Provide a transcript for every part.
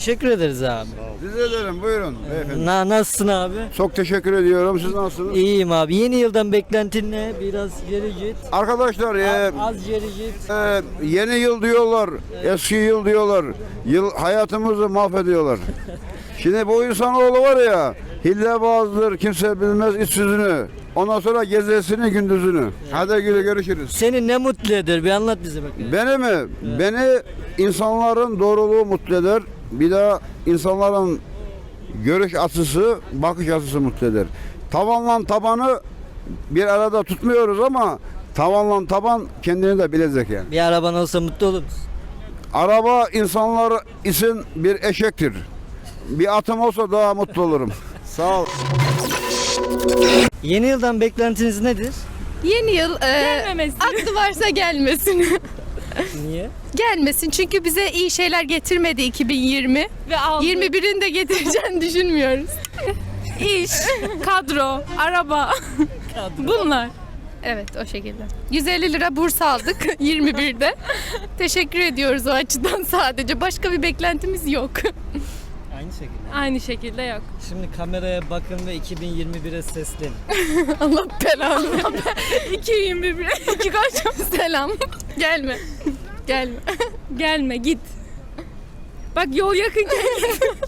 Teşekkür ederiz abi. Rica ederim buyurun beyefendi. Na, nasılsın abi? Çok teşekkür ediyorum. Siz nasılsınız? İyiyim abi. Yeni yıldan beklentin ne? Biraz geri git. Arkadaşlar e, Az geri git. e, yeni yıl diyorlar, eski yıl diyorlar. Yıl hayatımızı mahvediyorlar. Şimdi bu insanoğlu var ya, hillebazdır, kimse bilmez iç yüzünü. Ondan sonra gezesini gündüzünü. Hadi güle görüşürüz. Seni ne mutlu eder? Bir anlat bize bakayım. Beni mi? Beni insanların doğruluğu mutlu eder. Bir de insanların görüş açısı, bakış açısı mutlu eder. Tavanla tabanı bir arada tutmuyoruz ama tavanla taban kendini de bilecek yani. Bir araban olsa mutlu olur musun? Araba insanlar için bir eşektir. Bir atım olsa daha mutlu olurum. Sağ ol. Yeni yıldan beklentiniz nedir? Yeni yıl e, aklı varsa gelmesin. Niye? gelmesin çünkü bize iyi şeyler getirmedi 2020 ve 21'in de getireceğini düşünmüyoruz. İş, kadro, araba. Bunlar. Evet o şekilde. 150 lira burs aldık 21'de. Teşekkür ediyoruz o açıdan sadece. Başka bir beklentimiz yok. Aynı şekilde. Aynı şekilde yok. Şimdi kameraya bakın ve 2021'e seslenin. Allah belanı. 221 iki kaç selam. Gelme. Gelme. Gelme git. Bak yol yakın gel.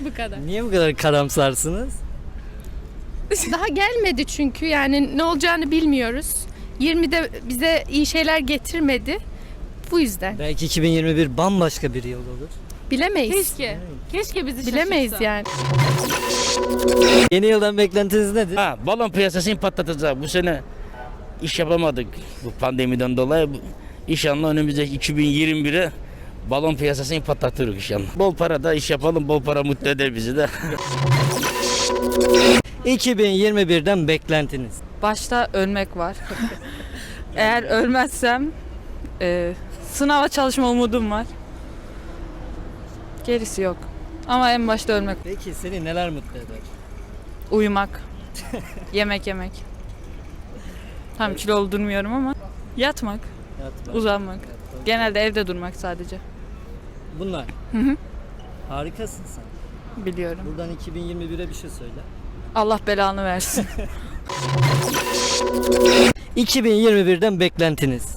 Bu kadar. Niye bu kadar karamsarsınız? Daha gelmedi çünkü yani ne olacağını bilmiyoruz. 20'de bize iyi şeyler getirmedi. Bu yüzden. Belki 2021 bambaşka bir yıl olur. Bilemeyiz. Keşke. Keşke bizi Bilemeyiz şaşırtsa. yani. Yeni yıldan beklentiniz nedir? Ha, balon piyasasını patlatacak. Bu sene iş yapamadık bu pandemiden dolayı. İnşallah önümüzdeki 2021'e balon piyasasını patlatırız inşallah. Bol para da iş yapalım, bol para mutlu eder bizi de. 2021'den beklentiniz. Başta ölmek var. Eğer ölmezsem e, sınava çalışma umudum var. Gerisi yok. Ama en başta ölmek. Peki seni neler mutlu eder? Uyumak. yemek yemek. Tam kilolu durmuyorum ama yatmak, Yatmak. uzanmak. Genelde evde durmak sadece. Bunlar. Hı hı. Harikasın sen. Biliyorum. Buradan 2021'e bir şey söyle. Allah belanı versin. 2021'den beklentiniz.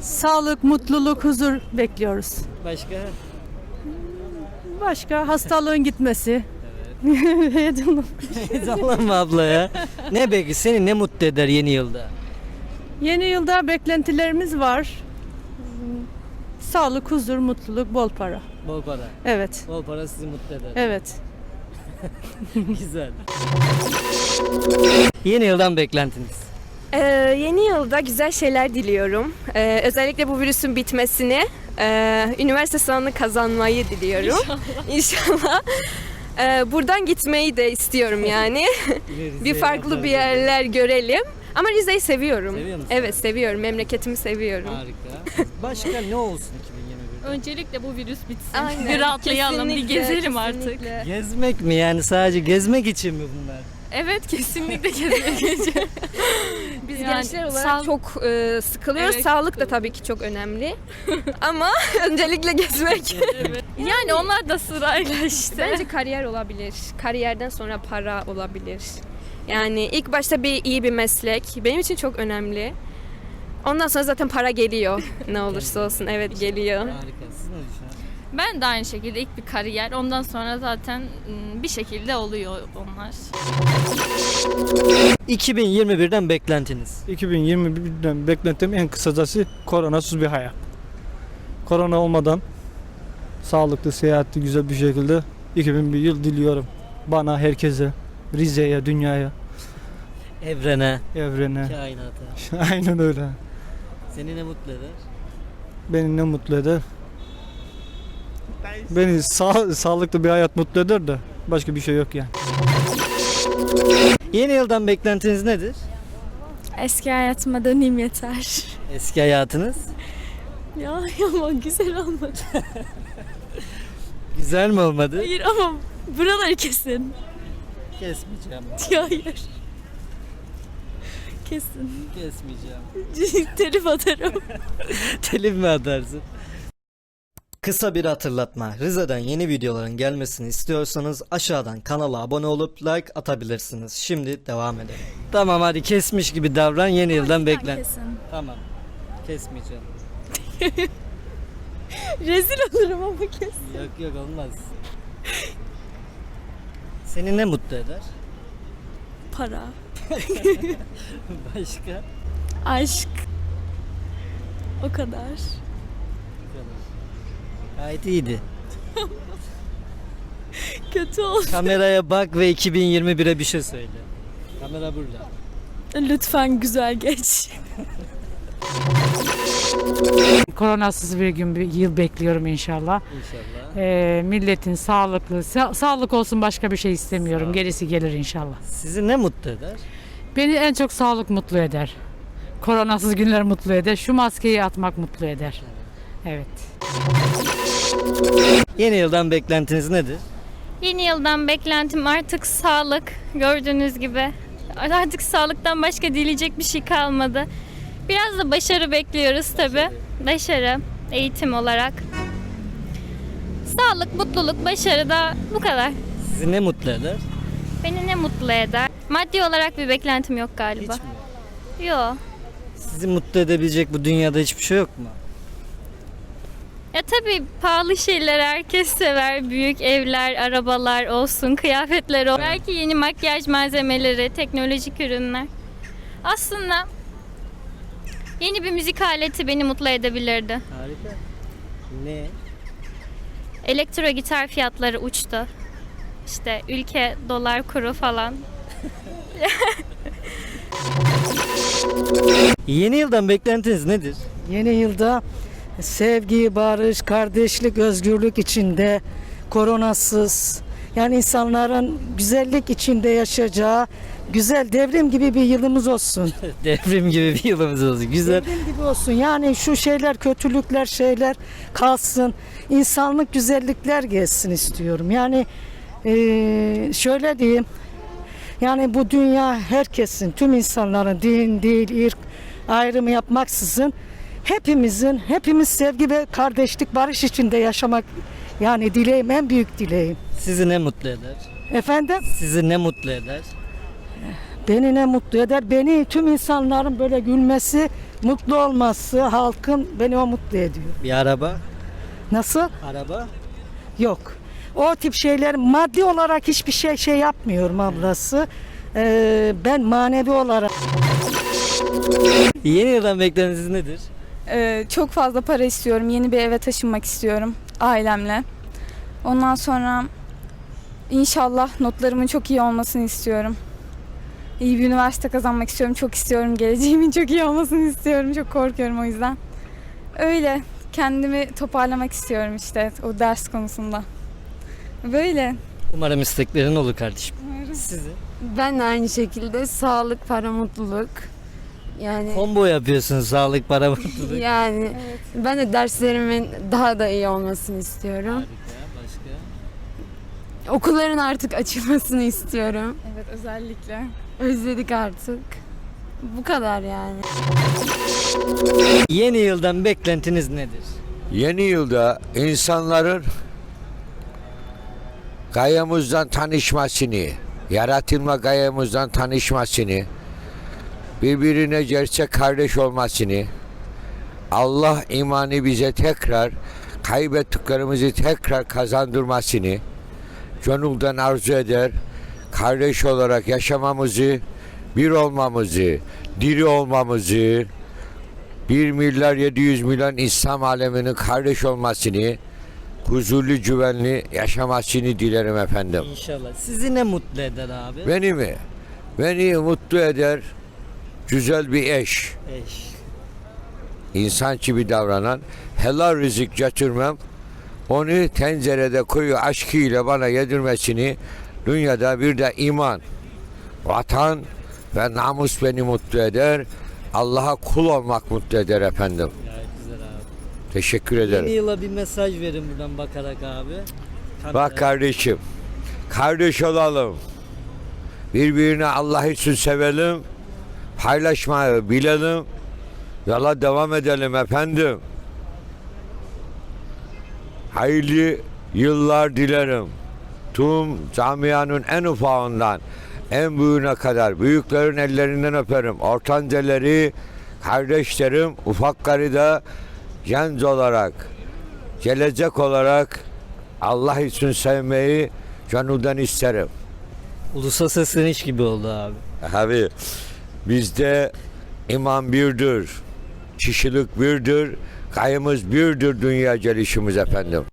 Sağlık, mutluluk, huzur bekliyoruz. Başka? Başka hastalığın gitmesi. Heyecanlanma abla ya. Ne peki seni ne mutlu eder yeni yılda? Yeni yılda beklentilerimiz var. Sağlık, huzur, mutluluk, bol para. Bol para. Evet. Bol para sizi mutlu eder. Evet. Güzel. Yeni yıldan beklentiniz. Ee, yeni yılda güzel şeyler diliyorum. Ee, özellikle bu virüsün bitmesini, ee, üniversite sınavını kazanmayı diliyorum. İnşallah. Ee, buradan gitmeyi de istiyorum yani. bir farklı bir yerler görelim. Ama Rize'yi seviyorum. Seviyor musun? Evet seviyorum. Memleketimi seviyorum. Harika. Başka ne olsun 2021'de? Öncelikle bu virüs bitsin. Aynen. Bir rahatlayalım, bir Kesinlikle, gezelim artık. kesinlikle. Gezmek mi yani sadece gezmek için mi bunlar? Evet kesinlikle gezmek Biz Yani gençler olarak sağ- çok ee, sıkılıyoruz. Evet, Sağlık da tabii ki çok önemli. Ama öncelikle gezmek. Yani onlar da sırayla işte. Bence kariyer olabilir. Kariyerden sonra para olabilir. Yani ilk başta bir iyi bir meslek benim için çok önemli. Ondan sonra zaten para geliyor. ne olursa olsun evet geliyor. Ben de aynı şekilde ilk bir kariyer. Ondan sonra zaten ım, bir şekilde oluyor onlar. 2021'den beklentiniz. 2021'den beklentim en kısacası koronasız bir hayat. Korona olmadan sağlıklı, seyahatli, güzel bir şekilde 2001 yıl diliyorum. Bana, herkese, Rize'ye, dünyaya, Evrene, evrene. kainata. Aynen öyle. Seni ne mutlu eder? Beni ne mutlu eder? Beni sağ, sağlıklı bir hayat mutlu eder de başka bir şey yok yani. Yeni yıldan beklentiniz nedir? Eski hayatıma döneyim yeter. Eski hayatınız. Ya ama güzel olmadı. Güzel mi olmadı? Hayır ama buraları kesin. Kesmeyeceğim. Ya hayır. Kesin. Kesmeyeceğim. Telif atarım. Telif mi atarsın? Kısa bir hatırlatma. Rize'den yeni videoların gelmesini istiyorsanız aşağıdan kanala abone olup like atabilirsiniz. Şimdi devam edelim. Tamam hadi kesmiş gibi davran yeni yıldan beklen. Kesin. Tamam. Kesmeyeceğim. Rezil olurum ama kesin. Yok yok olmaz. Seni ne mutlu eder? Para, Başka? aşk. O kadar. Gayet iyiydi. Kötü oldu. Kameraya bak ve 2021'e bir şey söyle. Kamera burada. Lütfen güzel geç. Koronasız bir gün bir yıl bekliyorum inşallah. İnşallah. Ee, milletin sağlıklı, sa- sağlık olsun başka bir şey istemiyorum. Gerisi gelir inşallah. Sizi ne mutlu eder? Beni en çok sağlık mutlu eder. Koronasız günler mutlu eder. Şu maskeyi atmak mutlu eder. Evet. Yeni yıldan beklentiniz nedir? Yeni yıldan beklentim artık sağlık. Gördüğünüz gibi. Artık sağlıktan başka dileyecek bir şey kalmadı. Biraz da başarı bekliyoruz tabi. Başarı, eğitim olarak. Sağlık, mutluluk, başarı da bu kadar. Sizi ne mutlu eder? Beni ne mutlu eder? Maddi olarak bir beklentim yok Hiç galiba. mi? Yok. Sizi mutlu edebilecek bu dünyada hiçbir şey yok mu? Ya tabii pahalı şeyler herkes sever. Büyük evler, arabalar olsun, kıyafetler olsun. Belki yeni makyaj malzemeleri, teknolojik ürünler. Aslında yeni bir müzik aleti beni mutlu edebilirdi. Harika. Ne? Elektro gitar fiyatları uçtu. İşte ülke dolar kuru falan. Yeni yıldan beklentiniz nedir? Yeni yılda sevgi, barış, kardeşlik, özgürlük içinde, koronasız, yani insanların güzellik içinde yaşayacağı güzel devrim gibi bir yılımız olsun. Devrim gibi bir yılımız olsun. Güzel. Devrim gibi olsun. Yani şu şeyler, kötülükler, şeyler kalsın. İnsanlık güzellikler gelsin istiyorum. Yani eee, şöyle diyeyim. Yani bu dünya herkesin, tüm insanların din, dil, ırk ayrımı yapmaksızın hepimizin, hepimiz sevgi ve kardeşlik, barış içinde yaşamak yani dileğim, en büyük dileğim. Sizi ne mutlu eder? Efendim? Sizi ne mutlu eder? Beni ne mutlu eder? Beni tüm insanların böyle gülmesi, mutlu olması, halkın beni o mutlu ediyor. Bir araba? Nasıl? Araba? Yok. O tip şeyler maddi olarak hiçbir şey şey yapmıyorum ablası. Ee, ben manevi olarak Yeni yıldan beklentiniz nedir? Ee, çok fazla para istiyorum. Yeni bir eve taşınmak istiyorum ailemle. Ondan sonra inşallah notlarımın çok iyi olmasını istiyorum. İyi bir üniversite kazanmak istiyorum. Çok istiyorum. Geleceğimin çok iyi olmasını istiyorum. Çok korkuyorum o yüzden. Öyle kendimi toparlamak istiyorum işte o ders konusunda. Böyle. Umarım isteklerin olur kardeşim. Sizi? Ben de aynı şekilde sağlık, para, mutluluk. Yani Combo yapıyorsun sağlık, para, mutluluk. yani ben de derslerimin daha da iyi olmasını istiyorum. Harika. Başka? Okulların artık açılmasını istiyorum. Evet özellikle. Özledik artık. Bu kadar yani. Yeni yıldan beklentiniz nedir? Yeni yılda insanların gayemizden tanışmasını, yaratılma gayemizden tanışmasını, birbirine gerçek kardeş olmasını, Allah imanı bize tekrar kaybettiklerimizi tekrar kazandırmasını gönülden arzu eder. Kardeş olarak yaşamamızı, bir olmamızı, diri olmamızı, 1 milyar 700 milyon İslam aleminin kardeş olmasını, huzurlu güvenli yaşamasını dilerim efendim. İnşallah. Sizi ne mutlu eder abi? Beni mi? Beni mutlu eder güzel bir eş, Eş. insan gibi davranan, helal rızık götürmem, onu tencerede koyu aşkıyla bana yedirmesini, dünyada bir de iman, vatan ve namus beni mutlu eder. Allah'a kul olmak mutlu eder efendim. Teşekkür ederim. Yeni yıla bir mesaj verin buradan bakarak abi. Bak Kamera- kardeşim, kardeş olalım. Birbirini Allah için sevelim. Paylaşmayı bilelim. Yola devam edelim efendim. hayırlı yıllar dilerim. Tüm camianın en ufağından en büyüğüne kadar büyüklerin ellerinden öperim. Ortanceleri, kardeşlerim, ufakları da genç olarak, gelecek olarak Allah için sevmeyi canımdan isterim. Ulusa sesleniş gibi oldu abi. Abi bizde iman birdir, kişilik birdir, kayımız birdir dünya gelişimiz efendim.